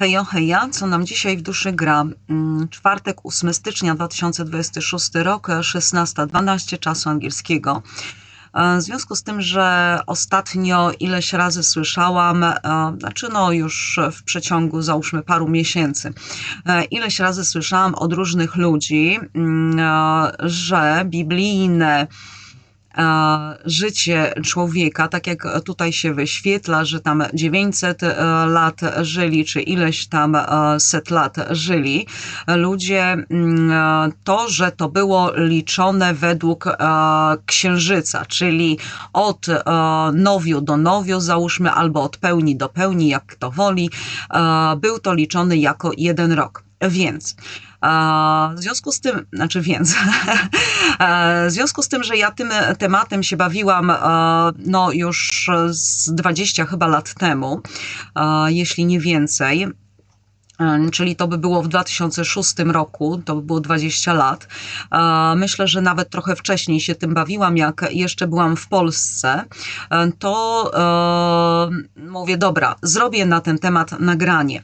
Hejo, heja, co nam dzisiaj w duszy gra? Mm, Czwartek, 8 stycznia 2026 rok, 16.12 czasu angielskiego. E, W związku z tym, że ostatnio ileś razy słyszałam, e, znaczy no już w przeciągu załóżmy paru miesięcy, e, ileś razy słyszałam od różnych ludzi, mm, że biblijne życie człowieka, tak jak tutaj się wyświetla, że tam 900 e, lat żyli, czy ileś tam e, set lat żyli, ludzie, mm, e, to, że to było liczone według księżyca, czyli od nowiu do nowiu, załóżmy, albo od pełni do pełni, jak kto woli, był to liczony jako jeden rok. Więc w związku z tym, znaczy więc, w związku z tym, że ja tym tematem się bawiłam no już z 20 chyba lat temu, jeśli nie więcej, czyli to by było w 2006 roku, to by było 20 lat. Myślę, że nawet trochę wcześniej się tym bawiłam, jak jeszcze byłam w Polsce, to mówię, dobra, zrobię na ten temat nagranie.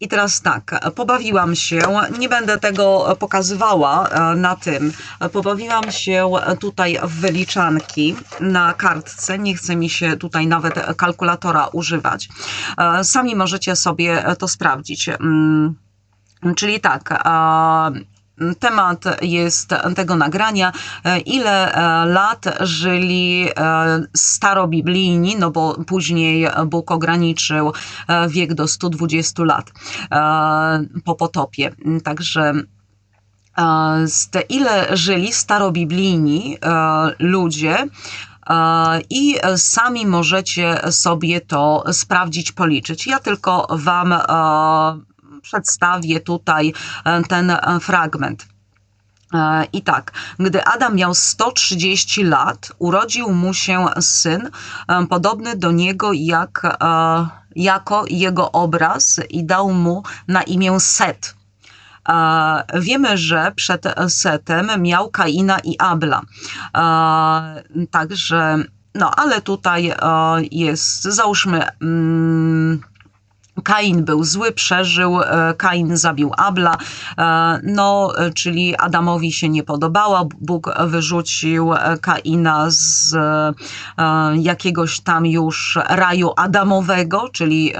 I teraz tak, pobawiłam się, nie będę tego pokazywała e, na tym, pobawiłam się tutaj w wyliczanki na kartce, nie chce mi się tutaj nawet kalkulatora używać. E, Sami możecie sobie to sprawdzić. Mm, Czyli tak, e, temat jest tego nagrania, e, ile e, lat żyli e, starobiblijni, no bo później Bóg ograniczył wiek do 120 lat po potopie. Także ile żyli starobiblijni ludzie, i sami możecie sobie to sprawdzić, policzyć. Ja tylko Wam przedstawię tutaj e, ten e, fragment. E, I tak, gdy Adam miał 130 lat, urodził mu się syn, podobny do niego jak, jako jego obraz i dał mu na imię Set. Wiemy, że przed Setem miał Kaina i Abla. Także, no ale tutaj jest, załóżmy, mm, Kain był zły, przeżył, e, Kain zabił Abla, e, no, e, czyli Adamowi się nie podobała, Bóg wyrzucił Kaina z jakiegoś tam już raju Adamowego, czyli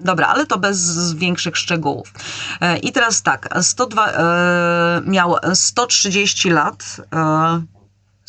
Dobra, ale to bez większych szczegółów. I teraz tak, 102, e, miał 130 lat.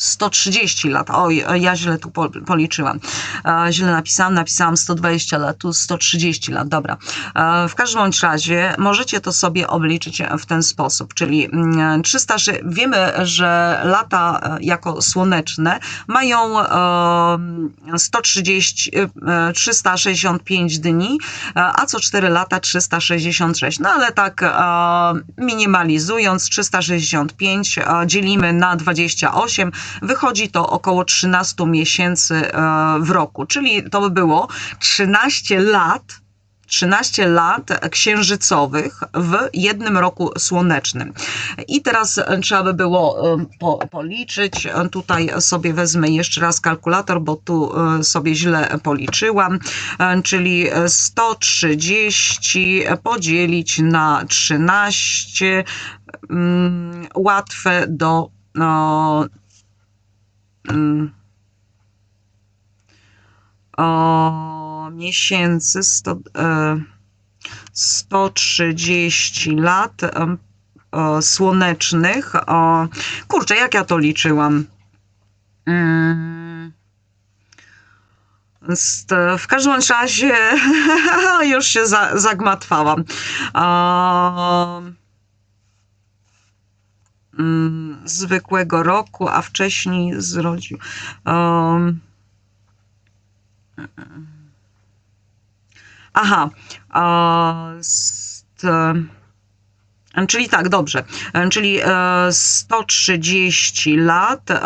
E, 130 lat. Oj, ja źle tu po- policzyłam. E, źle napisałam, napisałam 120 lat, tu 130 lat. Dobra. E, w każdym bądź razie możecie to sobie obliczyć w ten sposób, czyli mm, 300, wiemy, że lata e, jako słoneczne mają e, 130, e, 365 dni, e, a co 4 lata 366. No ale tak e, minimalizując 365 e, dzielimy na 28, wychodzi to około 13 miesięcy e, w roku, czyli to by było 13 lat 13 lat księżycowych w jednym roku słonecznym. I teraz trzeba by było e, po, policzyć. Tutaj sobie wezmę jeszcze raz kalkulator, bo tu e, sobie źle policzyłam. Czyli 130 podzielić na 13. mm, Łatwe do no, o miesięcy, sto, e, 130 lat em, o, słonecznych. O, kurczę, jak ja to liczyłam? Mm. W każdym razie już się za, zagmatwałam. Mm, zwykłego roku, a wcześniej zrodził. Um, aha, Czyli tak, dobrze. Czyli e, 130 lat e,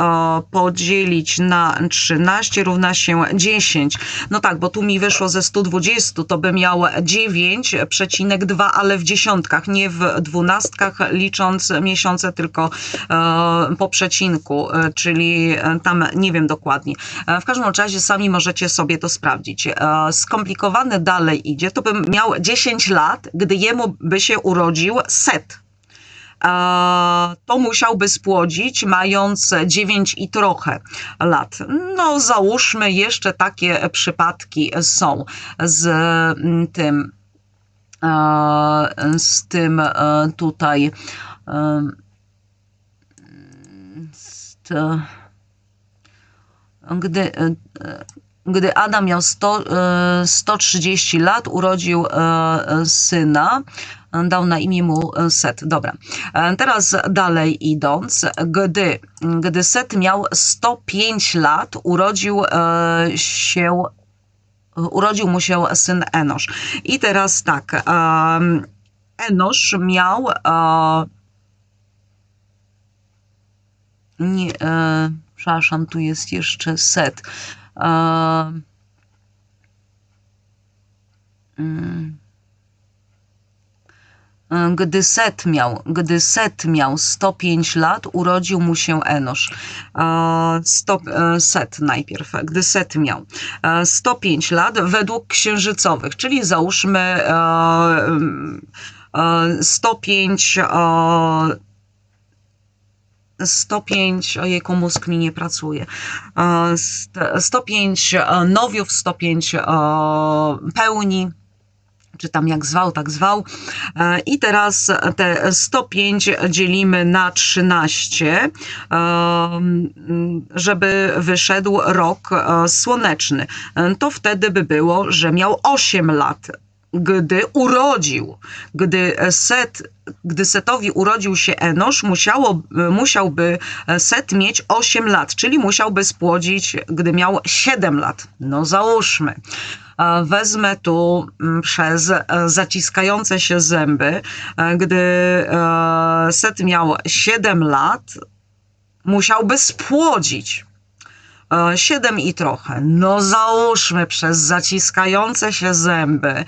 podzielić na 13 równa się 10. No tak, bo tu mi wyszło ze 120, to by miał 9,2, ale w dziesiątkach, nie w dwunastkach, licząc miesiące, tylko e, po przecinku, e, czyli e, tam nie wiem dokładnie. E, W każdym razie sami możecie sobie to sprawdzić. E, Skomplikowane dalej idzie, to bym miał 10 lat, gdy jemu by się urodził set. To musiałby spłodzić, mając 9 i trochę lat. No, załóżmy, jeszcze takie przypadki są z mm, tym, z tym e, tutaj. e, gdy, e, e, gdy Adam miał 100, e, 130 lat, urodził e, e, syna, e, dał na imię mu e, Set. Dobra. E, Teraz dalej idąc, gdy, gdy Set miał 105 lat, urodził e, się urodził mu się syn Enosz. I teraz tak, Enosz miał e, nie, e, przepraszam, tu jest jeszcze set. E, mm. E, Gdy Set miał, gdy Set miał 105 lat, urodził mu się Enosz. E, Sto, e, Set najpierw, gdy Set miał e, 105 lat według księżycowych, czyli załóżmy e, mm, e, 105 e, 105, ojejku, mózg mi nie pracuje. E, st- 105 e, nowiów, 105 e, pełni, czy tam jak zwał, tak zwał. E, I teraz te 105 dzielimy na 13, e, mm, żeby wyszedł rok e, słoneczny. E, To wtedy by było, że miał 8 lat gdy urodził, gdy Set, gdy Setowi urodził się Enosz, musiało, musiałby Set mieć 8 lat, czyli musiałby spłodzić, gdy miał 7 lat. No załóżmy. E, Wezmę tu mm, przez e, zaciskające się zęby, e, gdy Set miał 7 lat, musiałby spłodzić. E, Siedem i trochę. No załóżmy przez zaciskające się zęby. e,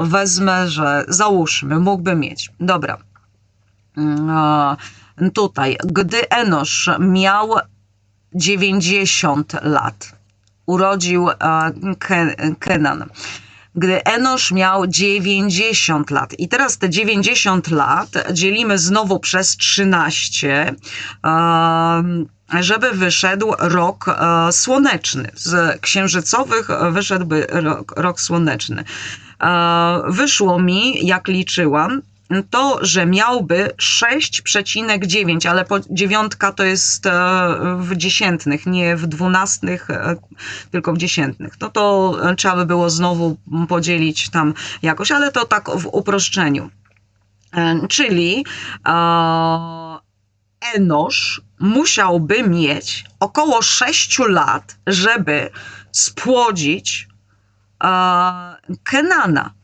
Wezmę, że załóżmy, mógłby mieć. Dobra. E, Tutaj, gdy Enosz miał 90 lat, urodził Ke- Kenan. Gdy Enosz miał 90 lat. I teraz te 90 lat dzielimy znowu przez 13, em, żeby wyszedł rok e, słoneczny. Z księżycowych wyszedłby rok, rok słoneczny. E, Wyszło mi, jak liczyłam, to, że miałby 6,9, ale po, dziewiątka to jest e, w dziesiętnych, nie w dwunastnych, e, tylko w dziesiętnych. No to e, trzeba by było znowu podzielić tam jakoś, ale to tak w uproszczeniu. Czyli Enosz musiałby mieć około 6 lat, żeby spłodzić Kenana.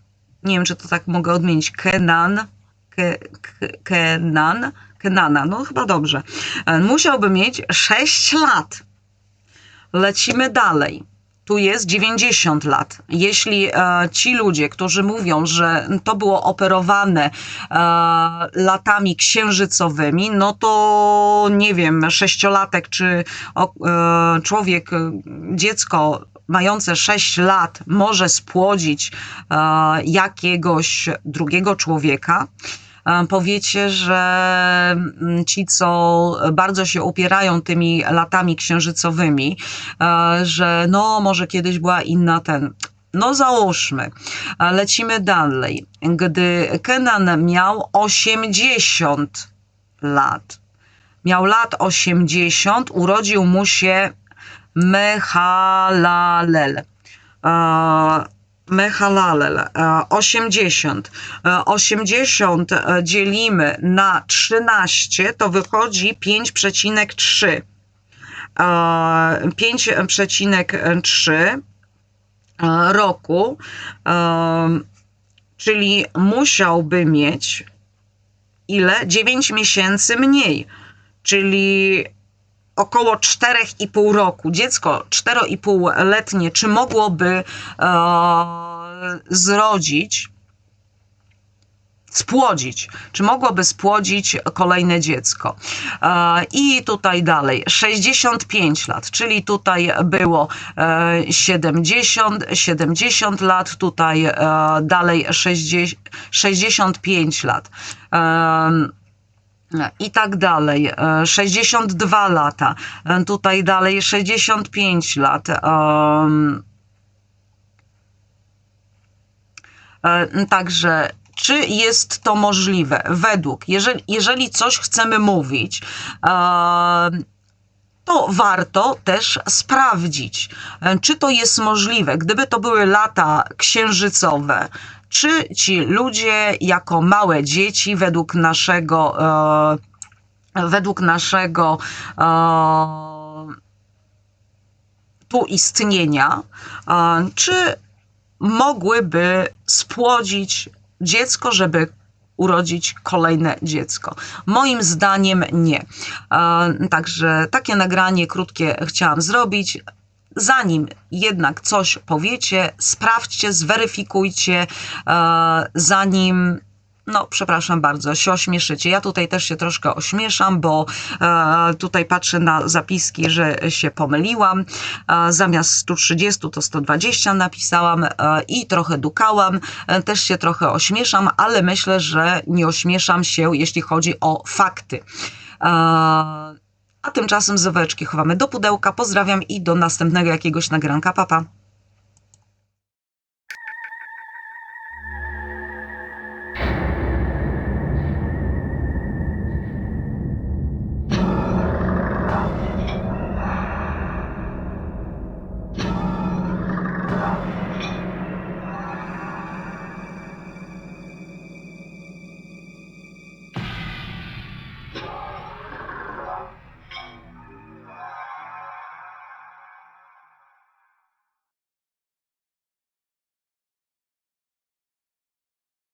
Nie wiem, czy to tak mogę odmienić. Kenan, ke, ke, Kenan, Kenana, no chyba dobrze. E, Musiałby mieć 6 lat. Lecimy dalej. Tu jest 90 lat. Jeśli e, ci ludzie, którzy mówią, że to było operowane e, latami księżycowymi, no to nie wiem, sześciolatek czy o, e, człowiek, e, dziecko mające 6 lat może spłodzić e, jakiegoś drugiego człowieka, powiecie, że mm, ci, co bardzo się upierają tymi latami księżycowymi, e, że no może kiedyś była inna ten. No załóżmy, E, lecimy dalej. Gdy Kenan miał 80 lat, miał lat 80, urodził mu się Mehalalel. E, Mehalalel, e, 80. E, 80 e, dzielimy na 13, to wychodzi 5,3. E, 5,3 e, roku, e, czyli musiałby mieć ile? 9 miesięcy mniej, czyli około 4,5 roku. Dziecko 4,5-letnie, czy mogłoby e, zrodzić, spłodzić, czy mogłoby spłodzić kolejne dziecko. E, I tutaj dalej 65 lat, czyli tutaj było e, 70, 70 lat, tutaj dalej 60, 65 lat. I tak dalej. E, 62 lata, E, tutaj dalej 65 lat. E, Także, czy jest to możliwe? Według, jeżeli, jeżeli coś chcemy mówić, e, to warto też sprawdzić, e, czy to jest możliwe. Gdyby to były lata księżycowe, czy ci ludzie jako małe dzieci według naszego, e, według naszego e, tu istnienia, e, czy mogłyby spłodzić dziecko, żeby urodzić kolejne dziecko. Moim zdaniem nie. Także takie nagranie krótkie chciałam zrobić. Zanim jednak coś powiecie, sprawdźcie, zweryfikujcie, zanim no, przepraszam bardzo, się ośmieszycie. Ja tutaj też się troszkę ośmieszam, bo e, tutaj patrzę na zapiski, że się pomyliłam. E, zamiast 130 to 120 napisałam e, i trochę dukałam. E, też się trochę ośmieszam, ale myślę, że nie ośmieszam się, jeśli chodzi o fakty. E, a tymczasem zoweczki chowamy do pudełka. Pozdrawiam i do następnego jakiegoś nagranka. Papa. Pa.